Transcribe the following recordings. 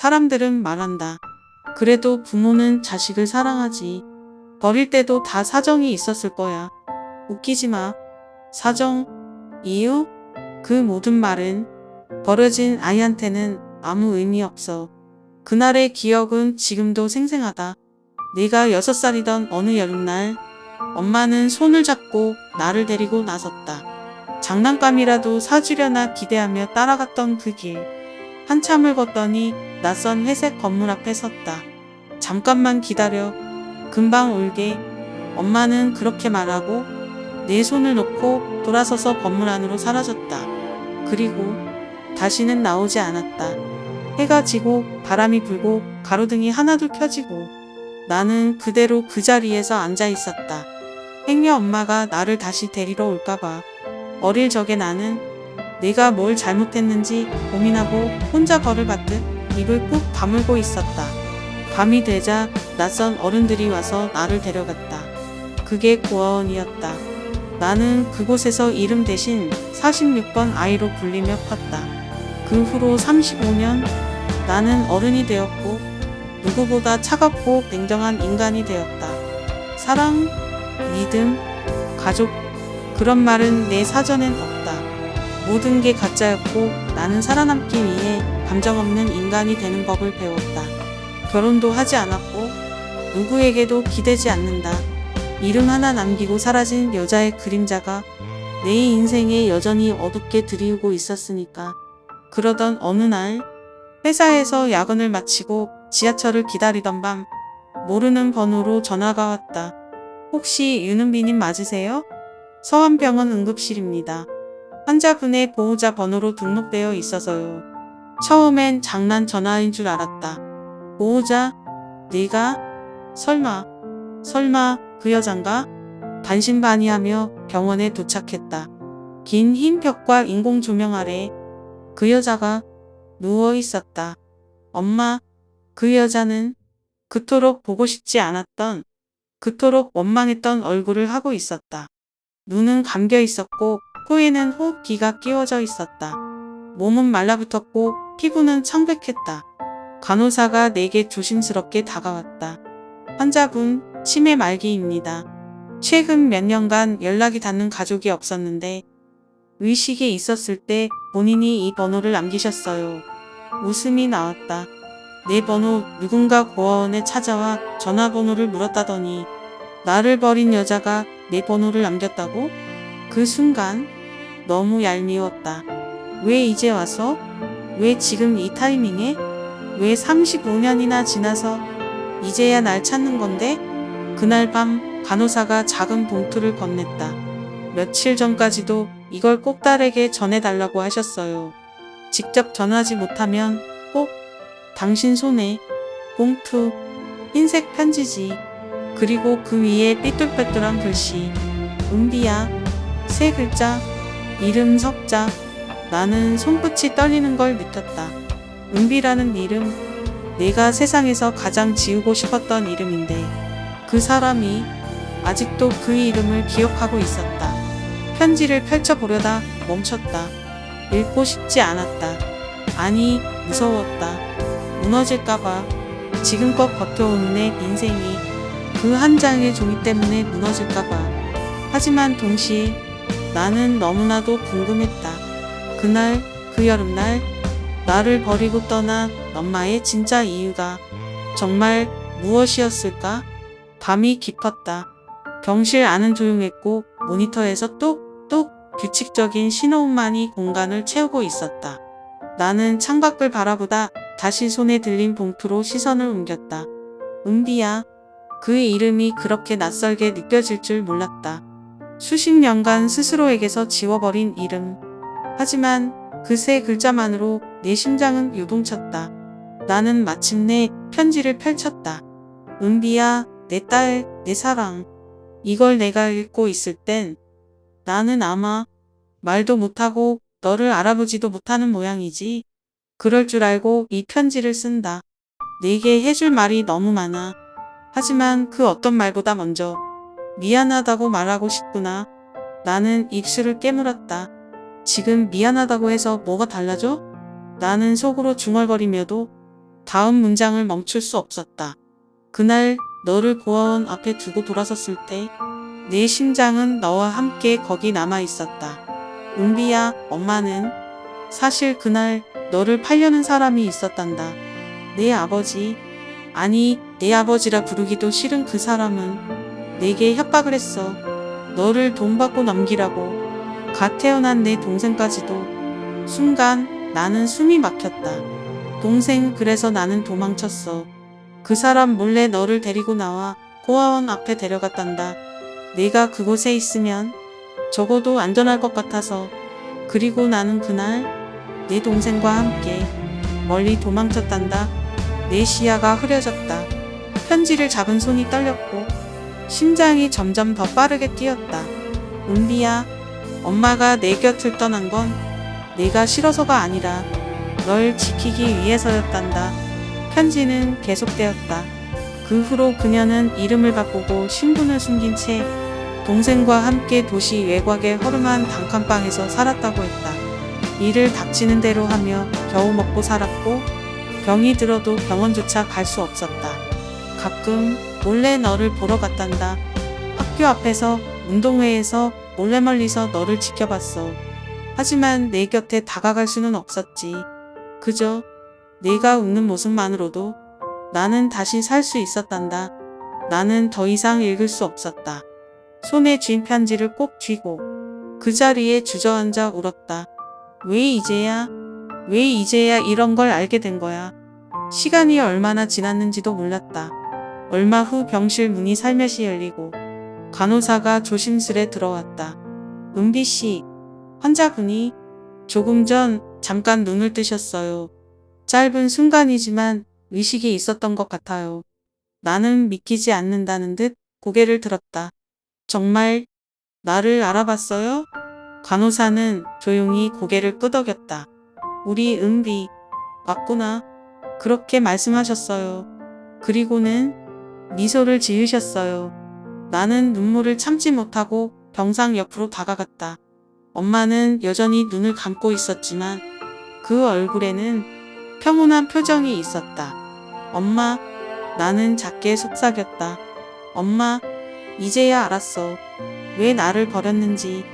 사람들은 말한다. 그래도 부모는 자식을 사랑하지. 버릴 때도 다 사정이 있었을 거야. 웃기지 마. 사정, 이유? 그 모든 말은 버려진 아이한테는 아무 의미 없어. 그날의 기억은 지금도 생생하다. 내가 여섯 살이던 어느 여름날, 엄마는 손을 잡고 나를 데리고 나섰다. 장난감이라도 사주려나 기대하며 따라갔던 그 길. 한참을 걷더니 낯선 회색 건물 앞에 섰다. 잠깐만 기다려. 금방 올게. 엄마는 그렇게 말하고 내 손을 놓고 돌아서서 건물 안으로 사라졌다. 그리고 다시는 나오지 않았다. 해가 지고 바람이 불고 가로등이 하나둘 켜지고 나는 그대로 그 자리에서 앉아 있었다. 행여 엄마가 나를 다시 데리러 올까봐. 어릴 적에 나는 내가 뭘 잘못했는지 고민하고 혼자 벌을 받듯 입을 꾹 다물고 있었다. 밤이 되자 낯선 어른들이 와서 나를 데려갔다. 그게 고아원이었다. 나는 그곳에서 이름 대신 46번 아이로 불리며 컸다. 그 후로 35년 나는 어른이 되었고 누구보다 차갑고 냉정한 인간이 되었다. 사랑, 믿음, 가족, 그런 말은 내 사전엔 없다. 모든 게 가짜였고 나는 살아남기 위해 감정 없는 인간이 되는 법을 배웠다. 결혼도 하지 않았고 누구에게도 기대지 않는다. 이름 하나 남기고 사라진 여자의 그림자가 내 인생에 여전히 어둡게 드리우고 있었으니까. 그러던 어느 날 회사에서 야근을 마치고 지하철을 기다리던 밤 모르는 번호로 전화가 왔다. 혹시 윤은비님 맞으세요? 서원병원 응급실입니다. 환자분의 보호자 번호로 등록되어 있어서요. 처음엔 장난 전화인 줄 알았다. 보호자? 네가? 설마, 설마 그 여잔가? 반신반의하며 병원에 도착했다. 긴 흰 벽과 인공 조명 아래 그 여자가 누워 있었다. 엄마, 그 여자는 그토록 보고 싶지 않았던, 그토록 원망했던 얼굴을 하고 있었다. 눈은 감겨 있었고 코에는 호흡기가 끼워져 있었다. 몸은 말라붙었고 피부는 청백했다. 간호사가 내게 조심스럽게 다가왔다. 환자분, 치매 말기입니다. 최근 몇 년간 연락이 닿는 가족이 없었는데 의식이 있었을 때 본인이 이 번호를 남기셨어요. 웃음이 나왔다. 내 번호 누군가 고아원에 찾아와 전화번호를 물었다더니 나를 버린 여자가 내 번호를 남겼다고? 그 순간 너무 얄미웠다. 왜 이제 와서? 왜 지금 이 타이밍에? 왜 35년이나 지나서 이제야 날 찾는 건데? 그날 밤 간호사가 작은 봉투를 건넸다. 며칠 전까지도 이걸 꼭 딸에게 전해달라고 하셨어요. 직접 전하지 못하면 꼭 당신 손에 봉투, 흰색 편지지, 그리고 그 위에 삐뚤빼뚤한 글씨, 은비야, 세 글자, 이름 석자, 나는 손끝이 떨리는 걸 느꼈다. 은비라는 이름, 내가 세상에서 가장 지우고 싶었던 이름인데, 그 사람이 아직도 그 이름을 기억하고 있었다. 편지를 펼쳐보려다 멈췄다. 읽고 싶지 않았다. 아니, 무서웠다. 무너질까봐 지금껏 버텨온 내 인생이 그 한 장의 종이 때문에 무너질까봐. 하지만 동시에 나는 너무나도 궁금했다. 그날, 그 여름날, 나를 버리고 떠난 엄마의 진짜 이유가 정말 무엇이었을까? 밤이 깊었다. 병실 안은 조용했고 모니터에서 똑똑 규칙적인 신호음만이 공간을 채우고 있었다. 나는 창밖을 바라보다 다시 손에 들린 봉투로 시선을 옮겼다. 은비야. 그의 이름이 그렇게 낯설게 느껴질 줄 몰랐다. 수십 년간 스스로에게서 지워버린 이름. 하지만 그 세 글자만으로 내 심장은 요동쳤다. 나는 마침내 편지를 펼쳤다. 은비야, 내 딸, 내 사랑. 이걸 내가 읽고 있을 땐 나는 아마 말도 못하고 너를 알아보지도 못하는 모양이지. 그럴 줄 알고 이 편지를 쓴다. 내게 해줄 말이 너무 많아. 하지만 그 어떤 말보다 먼저 미안하다고 말하고 싶구나. 나는 입술을 깨물었다. 지금 미안하다고 해서 뭐가 달라져? 나는 속으로 중얼거리며도 다음 문장을 멈출 수 없었다. 그날 너를 고아원 앞에 두고 돌아섰을 때 내 심장은 너와 함께 거기 남아 있었다. 은비야, 엄마는 사실 그날 너를 팔려는 사람이 있었단다. 내 아버지, 아니, 내 아버지라 부르기도 싫은 그 사람은 내게 협박을 했어. 너를 돈 받고 넘기라고. 갓 태어난 내 동생까지도. 순간 나는 숨이 막혔다. 동생, 그래서 나는 도망쳤어. 그 사람 몰래 너를 데리고 나와 고아원 앞에 데려갔단다. 내가 그곳에 있으면 적어도 안전할 것 같아서. 그리고 나는 그날 내 동생과 함께 멀리 도망쳤단다. 내 시야가 흐려졌다. 편지를 잡은 손이 떨렸고 심장이 점점 더 빠르게 뛰었다. 은비야, 엄마가 내 곁을 떠난 건 내가 싫어서가 아니라 널 지키기 위해서였단다. 편지는 계속되었다. 그 후로 그녀는 이름을 바꾸고 신분을 숨긴 채 동생과 함께 도시 외곽의 허름한 단칸방에서 살았다고 했다. 일을 닥치는 대로 하며 겨우 먹고 살았고 병이 들어도 병원조차 갈 수 없었다. 가끔 몰래 너를 보러 갔단다. 학교 앞에서 운동회에서 몰래 멀리서 너를 지켜봤어. 하지만 내 곁에 다가갈 수는 없었지. 그저 내가 웃는 모습만으로도 나는 다시 살 수 있었단다. 나는 더 이상 읽을 수 없었다. 손에 쥔 편지를 꼭 쥐고 그 자리에 주저앉아 울었다. 왜 이제야? 왜 이제야 이런 걸 알게 된 거야? 시간이 얼마나 지났는지도 몰랐다. 얼마 후 병실 문이 살며시 열리고 간호사가 조심스레 들어왔다. 은비 씨, 환자분이 조금 전 잠깐 눈을 뜨셨어요. 짧은 순간이지만 의식이 있었던 것 같아요. 나는 믿기지 않는다는 듯 고개를 들었다. 정말 나를 알아봤어요? 간호사는 조용히 고개를 끄덕였다. 우리 은비, 맞구나. 그렇게 말씀하셨어요. 그리고는 미소를 지으셨어요. 나는 눈물을 참지 못하고 병상 옆으로 다가갔다. 엄마는 여전히 눈을 감고 있었지만 그 얼굴에는 평온한 표정이 있었다. 엄마, 나는 작게 속삭였다. 엄마, 이제야 알았어. 왜 나를 버렸는지.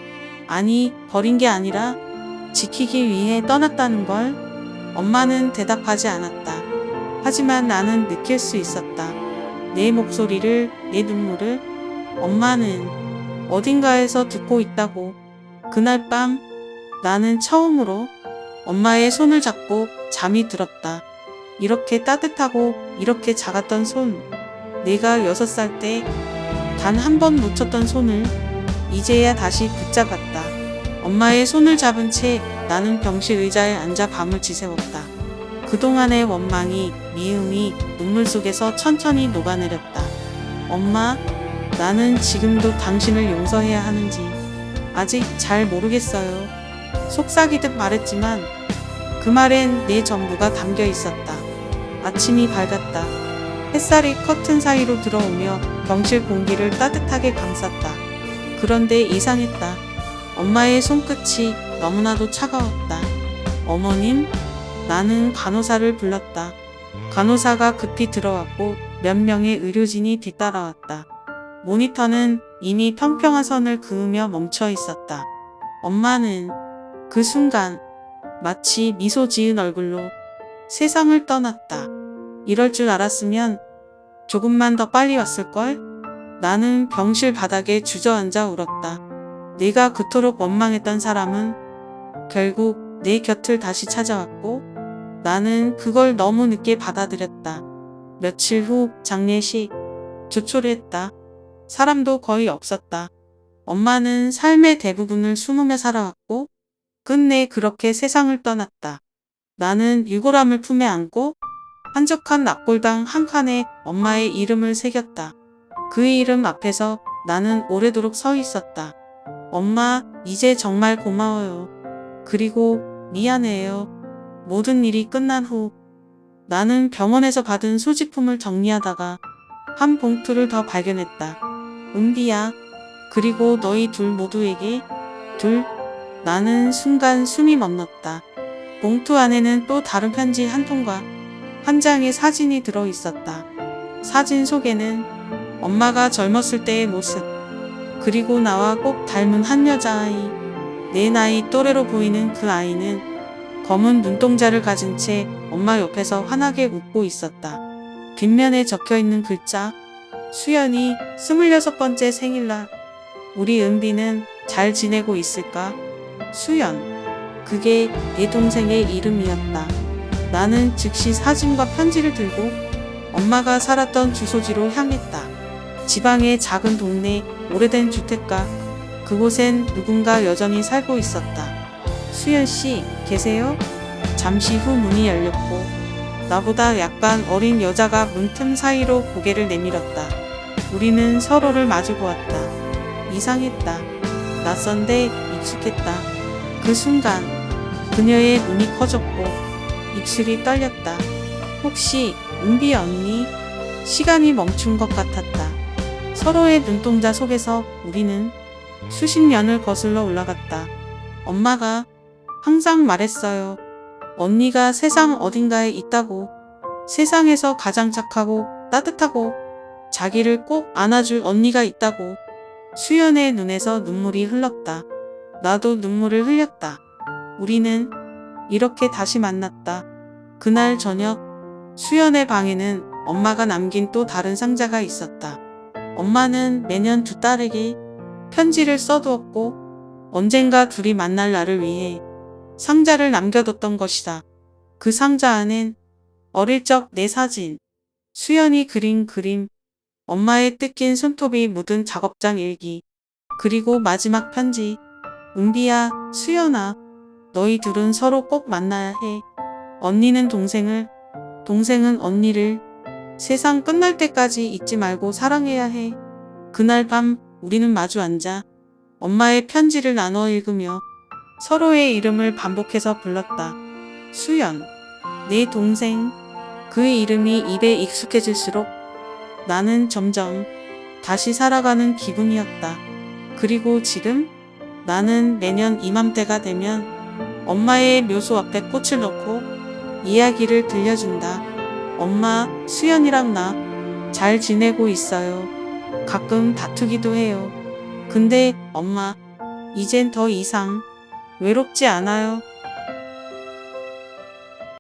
아니, 버린 게 아니라 지키기 위해 떠났다는 걸. 엄마는 대답하지 않았다. 하지만 나는 느낄 수 있었다. 내 목소리를, 내 눈물을. 엄마는 어딘가에서 듣고 있다고. 그날 밤 나는 처음으로 엄마의 손을 잡고 잠이 들었다. 이렇게 따뜻하고 이렇게 작았던 손. 내가 여섯 살 때 단 한 번 놓쳤던 손을 이제야 다시 붙잡았다. 엄마의 손을 잡은 채 나는 병실 의자에 앉아 밤을 지새웠다. 그동안의 원망이, 미움이 눈물 속에서 천천히 녹아내렸다. 엄마, 나는 지금도 당신을 용서해야 하는지 아직 잘 모르겠어요. 속삭이듯 말했지만 그 말엔 내 전부가 담겨 있었다. 아침이 밝았다. 햇살이 커튼 사이로 들어오며 병실 공기를 따뜻하게 감쌌다. 그런데 이상했다. 엄마의 손끝이 너무나도 차가웠다. 어머님, 나는 간호사를 불렀다. 간호사가 급히 들어왔고 몇 명의 의료진이 뒤따라왔다. 모니터는 이미 평평한 선을 그으며 멈춰 있었다. 엄마는 그 순간 마치 미소 지은 얼굴로 세상을 떠났다. 이럴 줄 알았으면 조금만 더 빨리 왔을걸? 나는 병실 바닥에 주저앉아 울었다. 내가 그토록 원망했던 사람은 결국 내 곁을 다시 찾아왔고 나는 그걸 너무 늦게 받아들였다. 며칠 후 장례식 조촐했다. 사람도 거의 없었다. 엄마는 삶의 대부분을 숨으며 살아왔고 끝내 그렇게 세상을 떠났다. 나는 유골함을 품에 안고 한적한 납골당 한 칸에 엄마의 이름을 새겼다. 그 이름 앞에서 나는 오래도록 서 있었다. 엄마, 이제 정말 고마워요. 그리고 미안해요. 모든 일이 끝난 후 나는 병원에서 받은 소지품을 정리하다가 한 봉투를 더 발견했다. 은비야. 그리고 너희 둘 모두에게 둘 나는 순간 숨이 멎었다. 봉투 안에는 또 다른 편지 한 통과 한 장의 사진이 들어 있었다. 사진 속에는 엄마가 젊었을 때의 모습, 그리고 나와 꼭 닮은 한 여자아이, 내 나이 또래로 보이는 그 아이는 검은 눈동자를 가진 채 엄마 옆에서 환하게 웃고 있었다. 뒷면에 적혀 있는 글자, 수연이 26번째 생일날, 우리 은비는 잘 지내고 있을까? 수연. 그게 내 동생의 이름이었다. 나는 즉시 사진과 편지를 들고 엄마가 살았던 주소지로 향했다. 지방의 작은 동네, 오래된 주택가. 그곳엔 누군가 여전히 살고 있었다. 수연 씨, 계세요? 잠시 후 문이 열렸고, 나보다 약간 어린 여자가 문틈 사이로 고개를 내밀었다. 우리는 서로를 마주 보았다. 이상했다. 낯선데 익숙했다. 그 순간, 그녀의 눈이 커졌고, 입술이 떨렸다. 혹시 은비 언니? 시간이 멈춘 것 같았다. 서로의 눈동자 속에서 우리는 수십 년을 거슬러 올라갔다. 엄마가 항상 말했어요. 언니가 세상 어딘가에 있다고. 세상에서 가장 착하고 따뜻하고 자기를 꼭 안아줄 언니가 있다고. 수연의 눈에서 눈물이 흘렀다. 나도 눈물을 흘렸다. 우리는 이렇게 다시 만났다. 그날 저녁 수연의 방에는 엄마가 남긴 또 다른 상자가 있었다. 엄마는 매년 두 딸에게 편지를 써두었고 언젠가 둘이 만날 날을 위해 상자를 남겨뒀던 것이다. 그 상자 안엔 어릴 적 내 사진, 수연이 그린 그림, 엄마의 뜯긴 손톱이 묻은 작업장 일기, 그리고 마지막 편지. 은비야, 수연아, 너희 둘은 서로 꼭 만나야 해. 언니는 동생을, 동생은 언니를 세상 끝날 때까지 잊지 말고 사랑해야 해. 그날 밤 우리는 마주 앉아 엄마의 편지를 나눠 읽으며 서로의 이름을 반복해서 불렀다. 수연, 내 동생. 그 이름이 입에 익숙해질수록 나는 점점 다시 살아가는 기분이었다. 그리고 지금 나는 매년 이맘때가 되면 엄마의 묘소 앞에 꽃을 넣고 이야기를 들려준다. 엄마, 수연이랑 나 잘 지내고 있어요. 가끔 다투기도 해요. 근데 엄마, 이젠 더 이상 외롭지 않아요.